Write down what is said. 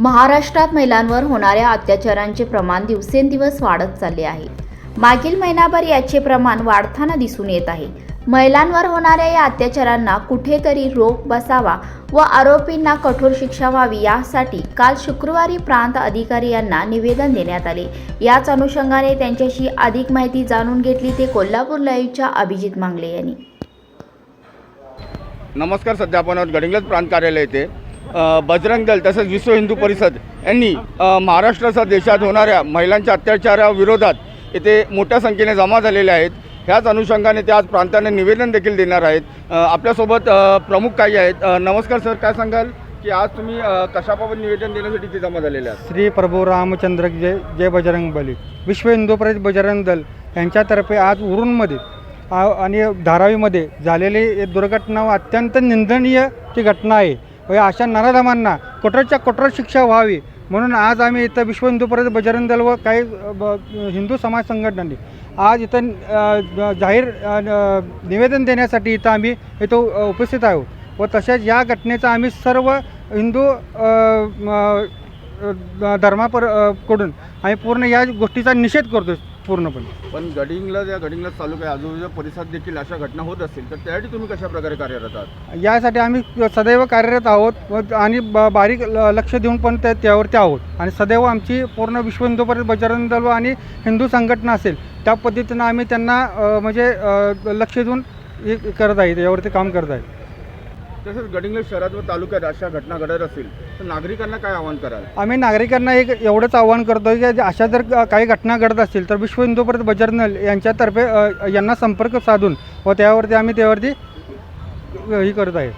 महाराष्ट्रात महिलांवर होणाऱ्या अत्याचारांचे प्रमाण दिवसेंदिवस वाढत चालले आहे. मागील महिनाभर याचे प्रमाण वाढताना दिसून येत आहे. महिलांवर होणाऱ्या या अत्याचारांना कुठेतरी रोख बसावा व आरोपींना कठोर शिक्षा व्हावी यासाठी काल शुक्रवारी प्रांत अधिकारी यांना निवेदन देण्यात आले. याच अनुषंगाने त्यांच्याशी अधिक माहिती जाणून घेतली ते कोल्हापूर लाईव्हच्या अभिजित मांगले यांनी. नमस्कार सध्या आपण गडिंग्लज प्रांत कार्यालय येथे बजरंग दल तसेच विश्व हिंदू परिषद यांनी अ, महाराष्ट्रासह देशात होणाऱ्या महिलांच्या अत्याचाराविरोधात येथे मोठ्या संख्येने जमा झालेले आहेत. ह्याच अनुषंगाने ते आज प्रांताने निवेदन देखील देणार आहेत. आपल्यासोबत प्रमुख काही आहेत. नमस्कार सर काय सांगाल? की आज तुम्ही कशाबाबत निवेदन देण्यासाठी ते जमा झालेले आहात? श्री प्रभू रामचंद्र जय जय बजरंग बली. विश्व हिंदू परिषद बजरंग दल यांच्यातर्फे आज उरूनमध्ये आणि धारावीमध्ये झालेली दुर्घटना अत्यंत निंदनीय ती घटना आहे. व अशा नराधमांना कठोरच्या कठोर शिक्षा व्हावी. म्हणून आज आम्ही इथं विश्व हिंदू परिषद बजरंग दल व काही ब- हिंदू समाज संघटनांनी आज इथं जाहीर निवेदन देण्यासाठी इथं आम्ही इथं उपस्थित आहोत. व तसेच या घटनेचा आम्ही सर्व हिंदू धर्मापरकडून आम्ही पूर्ण या गोष्टीचा निषेध करतो पूर्णपणे. पण गडिंग्लज या गडिंग्लज तालुक्या आजूबाजूच्या परिसरात देखील अशा घटना होत असतील तर त्यासाठी तुम्ही कशा प्रकारे कार्यरत आहात? यासाठी आम्ही सदैव कार्यरत आहोत व आणि ब बारीक ल- लक्ष देऊन पण त्या त्यावरती आहोत. आणि सदैव आमची पूर्ण विश्व हिंदू परिषद बजरंग दल व आणि हिंदू संघटना असेल त्या पद्धतीनं आम्ही त्यांना अ, म्हणजे अ, लक्ष देऊन हे करत आहेत यावरती काम करत आहेत तसंच गडिंग्लज शहरात व तालुक्यात अशा घटना घडत असतील तर नागरिकांना काय आवाहन कराल? आम्ही नागरिकांना एक एवढंच आवाहन करतो की अशा जर काही घटना घडत असतील तर विश्व हिंदू परिषद बजरनल यांच्यातर्फे यांना संपर्क साधून व त्यावरती आम्ही त्यावरती हे करत आहे.